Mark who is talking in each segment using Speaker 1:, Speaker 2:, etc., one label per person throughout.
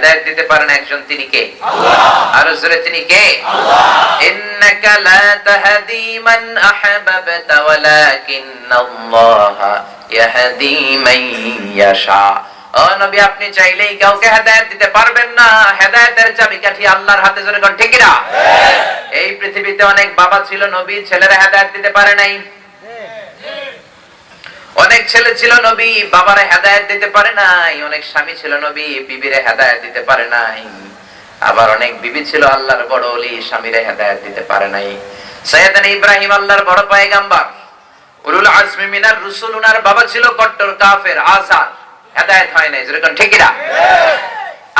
Speaker 1: হেদায়েত দিতে পারেন একজন তিনি কে? আরও জোরে তিনি কে? ইন্নাকা লা তাহদি মান আহবাবতা ওয়ালাকিন্নাল্লাহা ইয়াহদি মান ইয়াশা। ও নবী আপনি চাইলেই কাউকে হেদায়েত দিতে পারবেন না। হেদায়েতের চাবিকাঠি আল্লাহর হাতে জোরে কোন ঠিক না এই পৃথিবীতে অনেক বাবা ছিল নবী ছেলেরা হেদায়েত দিতে পারে নাই। অনেক ছেলে ছিল নবী, বাবারে হেদায়েত দিতে পারে নাই। অনেক স্বামী ছিল নবী, বিবিরে হেদায়েত দিতে পারে নাই। আবার অনেক বিবি ছিল আল্লাহর বড় ওলি, স্বামীরে হেদায়েত দিতে পারে নাই। সৈয়দান ইব্রাহিম আল্লাহর বড় পয়গাম্বর। উলুল আজমি মিনার রসুল, উনার বাবা ছিল কট্টর, কাফের, আজাদ। হেদায়েত হয় নাই যেরকম ঠিক না?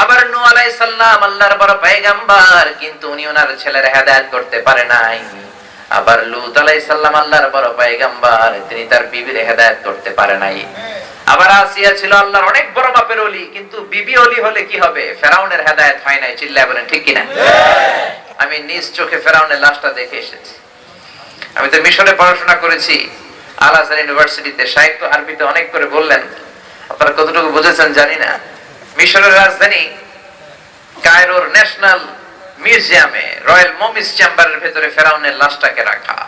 Speaker 1: আবার নূহ আলাইহিস সালাম, আল্লাহর বড় পয়গাম্বর, কিন্তু উনি ওনার ছেলের হেদায়েত করতে পারে নাই। আবার লুত আলাইহিস সালাম আল্লাহর বড় পয়গাম্বর, তিনি তার বিবির হেদায়েত করতে পারে নাই। আবার আসিয়া ছিল আল্লাহর অনেক বড় মাপের ওলি কিন্তু বিবি ওলি হলে কি হবে? ফেরাউনের হেদায়েত হয় নাই, চিল্লায় বলেন, ঠিক কিনা? আমি নিজ চোখে ফেরাউনের লাশটা দেখে এসেছি। আমি তো মিশরে পড়াশোনা করেছি। আল ইউনিভার্সিটিতে সাহিত্য আরবিতে অনেক করে বললেন। আপনারা কতটুকু বুঝেছেন জানি না। মিশরের রাজধানী কায়রোর ন্যাশনাল মিউজিয়ামে রয়্যাল মমিস চেম্বারের ভেতরে ফেরাউনের লাশটাকে রাখা।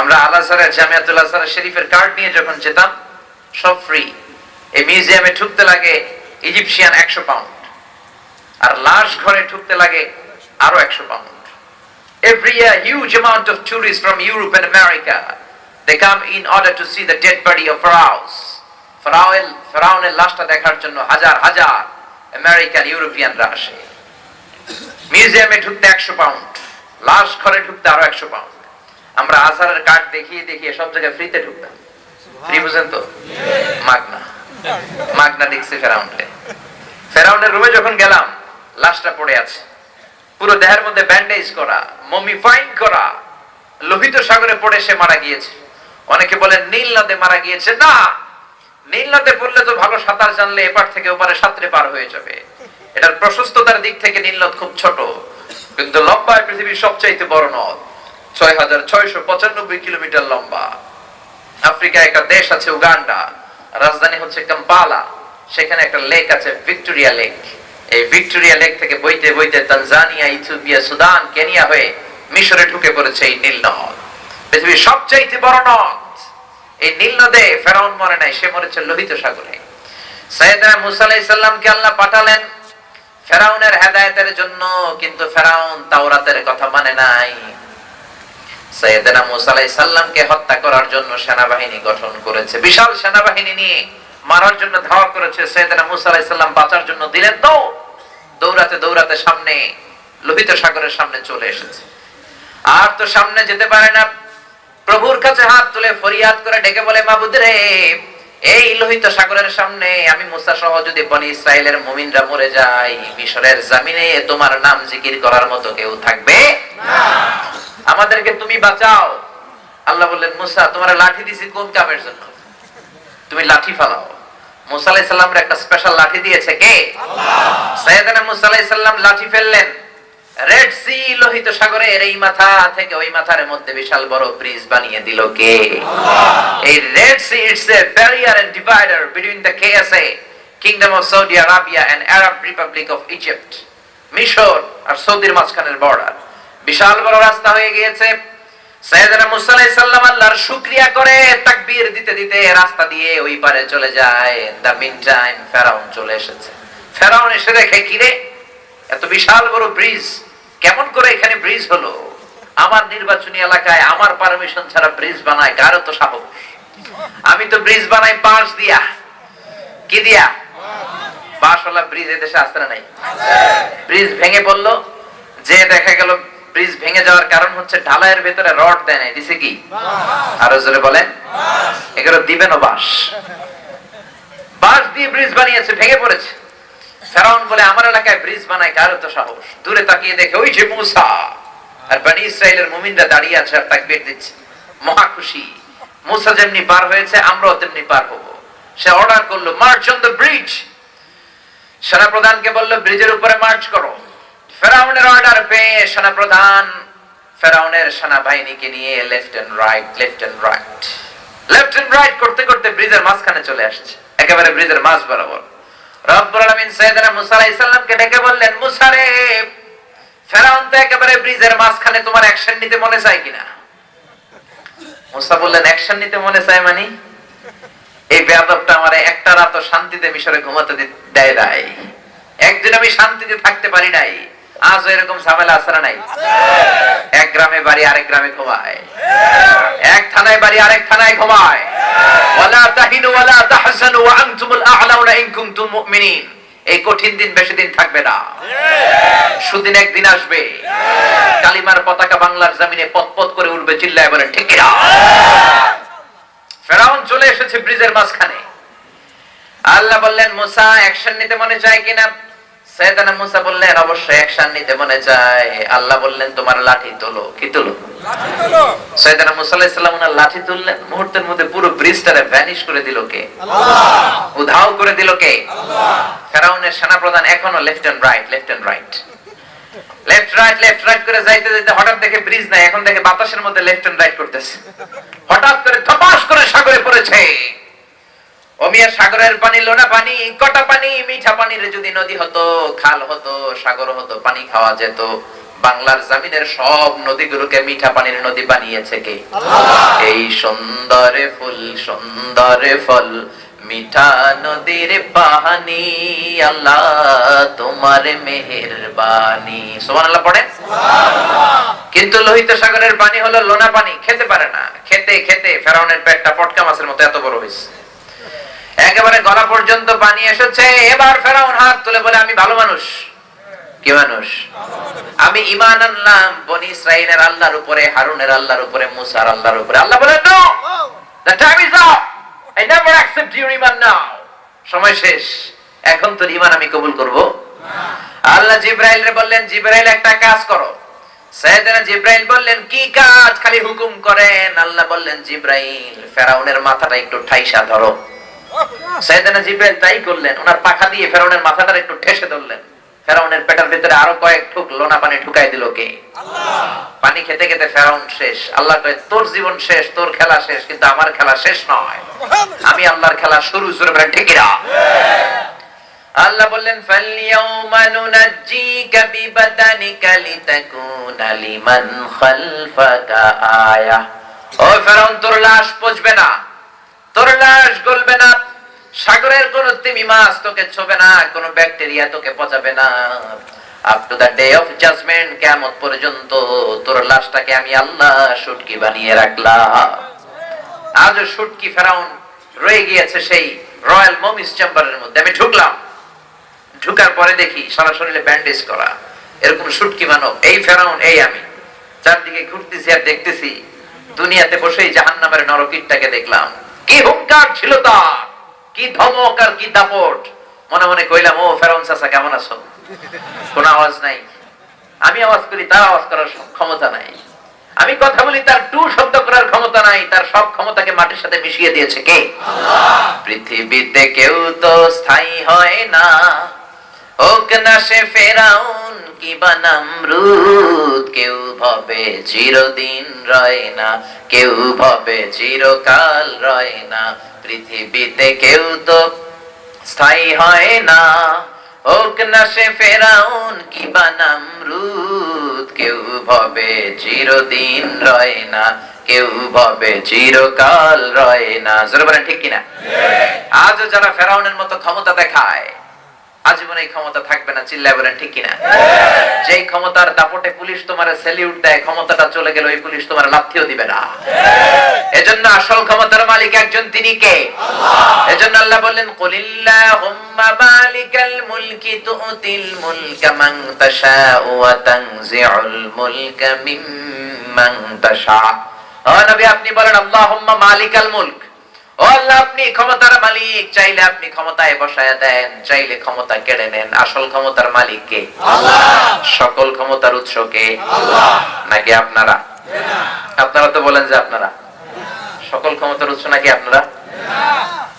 Speaker 1: আমরা আল আজহারের জামিয়াতুল আজহার শরীফের কার্ড নিয়ে যখন যেতাম সব ফ্রি এই মিউজিয়ামে ঢুকতে লাগে ইজিপশিয়ান একশো পাউন্ড আর লাশ ঘরে ঢুকতে লাগে আরও একশো pound Every year, huge amount of tourists from Europe and America, they come in order to see the dead body of pharaohs. ফেরাউল ফেরাউনের লাশটা দেখার জন্য হাজার হাজার আমেরিকান ইউরোপিয়ানরা আসে। মিউজিয়ামে ঢুকতে একশো পাউন্ড লাশ ঘরে ঢুকতে আরও একশো পাউন্ড। আমরা আজহারের কার্ড দেখিয়ে দেখিয়ে সব জায়গায় ফ্রিতে ঢুকতাম। ফ্রি বুঝেন তো? মাগনা। মাগনা দেখছি ফেরাউন্ডে ফেরাউনের রুমে যখন গেলাম লাশটা পড়ে আছে। পুরো দেহের মধ্যে ব্যান্ডেজ করা মমিফাইং করা। লোহিত সাগরে পড়ে সে মারা গিয়েছে। অনেকে বলেন নীল নদে মারা গিয়েছে। না! নীল নদে পড়লে তো ভালো সাঁতার জানলে এপার থেকে ওপারে সাঁতরে পার হয়ে যাবে। এটার প্রশস্ততার দিক থেকে নীল নদ খুব ছোট, কিন্তু লম্বা পৃথিবীর সবচাইতে বড় নদ ছয় হাজার ছয়শো পঁচানব্বই কিলোমিটার লম্বা। আফ্রিকায় একটা দেশ আছে উগান্ডা, রাজধানী হচ্ছে সেখানে একটা লেক আছে ভিক্টোরিয়া লেক। এই ভিক্টোরিয়া লেক থেকে বইতে বইতে তানজানিয়া, ইথিওপিয়া, সুদান, কেনিয়া হয়ে মিশরে ঢুকে পড়েছে এই নীল নদ। পৃথিবীর সবচাইতে বড় নদ, এই নীল নদে ফেরাউন মরে নাই, সে মরেছে লোহিত সাগরে। সৈয়দনা মুসা আলাইহিস আল্লাহ পাঠালেন ফেরাউনের হেদায়েতের জন্য কিন্তু ফেরাউন তাওরাতের কথা মানে নাই। সৈয়দনা মুসা হত্যা করার জন্য সেনাবাহিনী গঠন করেছে। বিশাল সেনাবাহিনী নিয়ে মারার জন্য ধাওয়া করেছে সৈয়দনা মুসা বাঁচার জন্য দিলেন তো। দৌড়াতে দৌড়াতে সামনে, লোহিত সাগরের সামনে চলে এসেছে। আর তো সামনে যেতে পারে না। প্রভুর কাছে হাত তুলে ফরিয়াদ করে ডেকে বলে, মাবুদ রে এই লোহিত সাগরের সামনে আমি মুসা সহ যদি বনি ইসরায়েলের মুমিনরা মরে যাই মিশরের জামিনে তোমার নাম জিকির করার মতো কেউ থাকবে? আমাদেরকে তুমি বাঁচাও। আল্লাহ বললেন মুসা তোমার লাঠি দিছি কোন কামের জন্য? তুমি লাঠি ফালাও। মুসা আলাইহিস সালামের একটা স্পেশাল লাঠি দিয়েছে কে? সৈয়দনা মুসা আলাইহিস সালাম লাঠি ফেললেন। রেড সি লোহিত সাগরের এই মাথা থেকে ওই মাথার মধ্যে বিশাল বড় ব্রিজ বানিয়ে দিল কে? এই red sea it's a barrier and divider between the KSA kingdom of Saudi Arabia and Arab republic of Egypt মিশর আর সৌদির মাঝখানের বর্ডার বিশাল বড় রাস্তা হয়ে গিয়েছে। সৈয়দনা মুসা আলাইহিস সালাম আল্লাহর শুকরিয়া করে তাকবীর দিতে দিতে রাস্তা দিয়ে ওই পারে চলে যায়। দ্য মিন টাইম ফেরাউন চলে এসেছে। ফেরাউন এসে দেখে কিরে এত বিশাল বড় ব্রিজ, কেমন করে এখানে ব্রিজ হলো? আমার নির্বাচনী এলাকায় আমার পারমিশন ছাড়া ব্রিজ বানায় কারও তো সাহস আমি তো ব্রিজ বানাই বাঁশ দিয়া। কি দিয়া? বাঁশওয়ালা ব্রিজ এদেশে আসতে নাই? ব্রিজ ভেঙে পড়ল। যে দেখা গেল ব্রিজ ভেঙে যাওয়ার কারণ হচ্ছে ঢালাইয়ের ভেতরে রড দেয় নাই। দিছে কি? আরও জোরে বলেন। এগুলো দিবেন বাঁশ। বাঁশ দিয়ে ব্রিজ বানিয়েছে, ভেঙে পড়েছে। ফেরাউন বলে আমার এলাকায় ব্রিজ বানায় তো সাহস। দূরে তাকিয়ে দেখে, ওই যে মুসা। আর বানি ইসরায়েলের মুমিনরা দাঁড়িয়ে আছে আর দিচ্ছে। মহা খুশি। মুসা যেমনি পার হয়েছে, আমরাও তেমনি পার হব। সে অর্ডার করল মার্চ অন দ্য ব্রিজ সেনাপ্রধানকে বলল, ব্রিজের উপরে মার্চ করো। ফেরাউনের অর্ডার পেয়ে সেনাপ্রধান ফেরাউনের সেনাবাহিনীকে নিয়ে left and right left and right left and right করতে করতে ব্রিজের মাঝখানে চলে আসছে। একেবারে ব্রিজের মাঝ বরাবর। মাঝখানে তোমার অ্যাকশন নিতে মনে কিনা? মুসা বললেন অ্যাকশন নিতে মনে মানে? এই আমার একটা রাত শান্তিতে মিশরে ঘুমাতে দেয় নাই। একদিন আমি শান্তিতে থাকতে পারি নাই। আজও এরকম ঝামেলা নাই? এক গ্রামে বাড়ি, আরেক গ্রামে ঘুমায়। এক থানায় বাড়ি, আরেক থানায় ঘুমায়। ওয়ালা তাহিনু ওয়ালা ওয়া আনতুমুল আ'লাউনা ইন কুনতুম মুমিনিন। এই কঠিন দিন বেশি দিন থাকবে না। সুদিন একদিন আসবে। কালিমার পতাকা বাংলার জমিনে পতপত করে উঠবে, চিল্লায় বলে, ঠিক কিনা? ফেরাউন চলে এসেছে ব্রিজের মাঝখানে। আল্লাহ বললেন, মুসা অ্যাকশন নিতে মনে চায় কিনা? সৈয়দানা মুসা বললেন অবশ্যই অ্যাকশন নিতে মনে চায়। আল্লাহ বললেন তোমার লাঠি তোলো। কি তোলো? সৈয়দানা মুসা আলাইহিস সালাম ওনার লাঠি তুললেন। মুহূর্তের মধ্যে পুরো ব্রিজটারে ভ্যানিশ করে দিল কে? উধাও করে দিল কে? ফেরাউনের সেনাপ্রধান এখনও left and right left and right left right left right করে যাইতে যাইতে হঠাৎ দেখে ব্রিজ নাই। এখন দেখে বাতাসের মধ্যে লেফট এন্ড রাইট করতেছে। হঠাৎ করে ধপাস করে সাগরে পড়েছে। অমিয়া সাগরের পানি লোনা পানি কটা পানি? মিঠা পানির যদি নদী হতো খাল হতো সাগর হতো পানি খাওয়া যেত। বাংলার জামিনের সব নদীগুলোকে মিঠা পানির নদী বানিয়েছে কে? এই সুন্দরে ফুল সুন্দরে ফল মিঠা নদীর পাহানি আল্লাহ তোমার মেহেরবানি। সুবহানাল্লাহ পড়েন? কিন্তু লোহিত সাগরের পানি হলো লোনা পানি খেতে পারে না। খেতে খেতে ফেরাউনের পেটটা পটকা মাছের মতো এত বড় হয়েছে। একেবারে গলা পর্যন্ত পানি এসেছে। এবার ফেরাউন হাত তুলে বলে, আমি ভালো মানুষ। কি মানুষ? আমি ইমান আনলাম, বনি ইসরাইলের আল্লাহর উপরে, হারুনের আল্লাহর উপরে, মুসার আল্লাহর উপরে। আল্লাহ বলে no the time is up I never accept your Iman now সময় শেষ। এখন তোর ইমান আমি কবুল করব। আল্লাহ জিব্রাইল রে বললেন, জিব্রাইল, একটা কাজ করো। সাইয়েদনা জিব্রাইল বললেন, কি কাজ? খালি হুকুম করেন। আল্লাহ বললেন, জিব্রাইল, ফেরাউনের মাথাটা একটু ঠাইসা ধরো। জিব্রাইল তাই করলেন ওনার পাখা দিয়ে ফেরাউনের মাথাটা একটু ঠেসে ধরলেন। ফেরাউনের পেটের ভিতরে আরও কয়েক ঠুক লোনা পানি ঢুকাই দিল কে? পানি খেতে খেতে ফেরাউন শেষ। আল্লাহ কয় তোর জীবন শেষ তোর খেলা শেষ কিন্তু আমার খেলা শেষ নয়। আমি আল্লাহর খেলা শুরু শুরু করে ঠিকিরা আল্লাহ বললেন ফালইয়াউমা নুনাজ্জিকা বিবাদানিকা লিতাকুনা লিমান খালফাকা আয়া। ও ফেরাউন তোর লাশ পচবে না। তোর লাশ গলবে না, সাগরের কোন তিমি মাছ তোকে ছোবে না, কোন ব্যাকটেরিয়া তোকে পচাবে না। Up to the day of judgement কিয়ামত পর্যন্ত তোর লাশটাকে আমি আল্লাহ শুটকি বানিয়ে রাখলাম। শুটকি ফেরাউন রয়ে গিয়েছে সেই রয়্যাল মমিস চেম্বারের মধ্যে। আমি ঢুকলাম। ঢুকার পরে দেখি সারা শরীরে ব্যান্ডেজ করা। এরকম শুটকি মানব। এই ফেরাউন, এই আমি। চারদিকে ঘুরতেছি আর দেখতেছি, দুনিয়াতে বসেই জাহান নামের নরকিটটাকে দেখলাম। কি হুঙ্কার ছিল তার? কি ধমক আর কি দাপট? মনে মনে কইলাম ও ফেরন চাচা কেমন আছো? কোন আওয়াজ নাই। আমি আওয়াজ করি তার আওয়াজ করার ক্ষমতা নাই। আমি কথা বলি তার টু শব্দ করার ক্ষমতা নাই। তার সব ক্ষমতাকে মাটির সাথে মিশিয়ে দিয়েছে কে? পৃথিবীতে কেউ তো স্থায়ী হয় না। সে ফেরাউন কি বানামরুদ কেউ ভবে চিরদিন রয় না কেউ ভবে চিরকাল রয় না পৃথিবীতে কেউ তো স্থায়ী হয় না। সে ফেরাউন কি বানামরুদ কেউ ভবে চিরদিন রয় না কেউ ভবে চিরকাল রয় না। জোরে বলেন ঠিক কিনা? আজও যারা ফেরাউনের মতো ক্ষমতা দেখায় আজীবন এই ক্ষমতা থাকবে না, চিল্লায় বলেন, ঠিক কিনা? যেই ক্ষমতার দাপটে পুলিশ তোমার সেলিউট দেয়, ক্ষমতাটা চলে গেল এই পুলিশ তোমার লাথিও দিবে না। এজন্য আসল ক্ষমতার মালিক একজন তিনি কে? এজন্য আল্লাহ বললেন, কুলিল্লাহুম্মা মালিকাল মুলকি তুতিল মুলকা মান তাশাউ ওয়া তানজিউল মুলকা মিম্মান তাশা। ও নবী, আপনি বলেন, আল্লাহুম্মা মালিকাল মুলক। আল্লাহ আপনি ক্ষমতার মালিক চাইলে আপনি ক্ষমতায় বসায় দেন চাইলে ক্ষমতা কেড়ে নেন। আসল ক্ষমতার মালিক কে? সকল ক্ষমতার উৎস কে? নাকি আপনারা? আপনারা তো বলেন যে আপনারা। সকল ক্ষমতার উৎস নাকি আপনারা?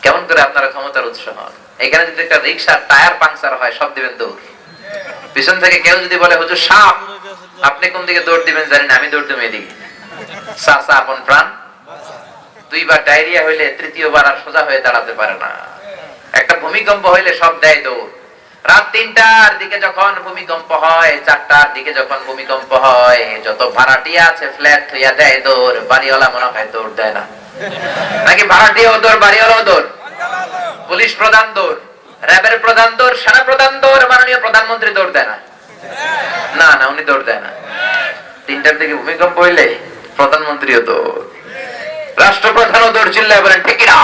Speaker 1: কেমন করে আপনারা ক্ষমতার উৎস হন? এখানে যদি একটা রিক্সার টায়ার পাংচার হয় সব দিবেন দৌড়। পিছন থেকে কেউ যদি বলে হুজুর সাপ! আপনি কোন দিকে দৌড় দিবেন জানেন আমি দৌড় দেবো এদিকে চাচা আপন প্রাণ। দুইবার ডায়রিয়া হইলে তৃতীয়বার আর সোজা হয়ে দাঁড়াতে পারে না। একটা ভূমিকম্প হইলে সব দেয় দৌড়। রাত তিনটার দিকে যখন ভূমিকম্প হয়, চারটার দিকে যখন ভূমিকম্প হয়, যত ভাড়াটিয়া আছে ফ্ল্যাট থইয়া দেয় দৌড়, বাড়িওয়ালা মনে হয় দৌড় দেয় না। নাকি ভাড়াটিয়াও দৌড়, বাড়িওয়ালাও দৌড়? পুলিশ প্রধান দৌড়, র্যাবের প্রধান দৌড় সেনা প্রধান দৌড়, মাননীয় প্রধানমন্ত্রী দৌড় দেয় না। না না, উনি দৌড় দেয় না। তিনটার দিকে ভূমিকম্প হইলে প্রধানমন্ত্রীও দৌড়। রাষ্ট্রপ্রধানও দৌড় চিল্লায় বলেন ঠিক না।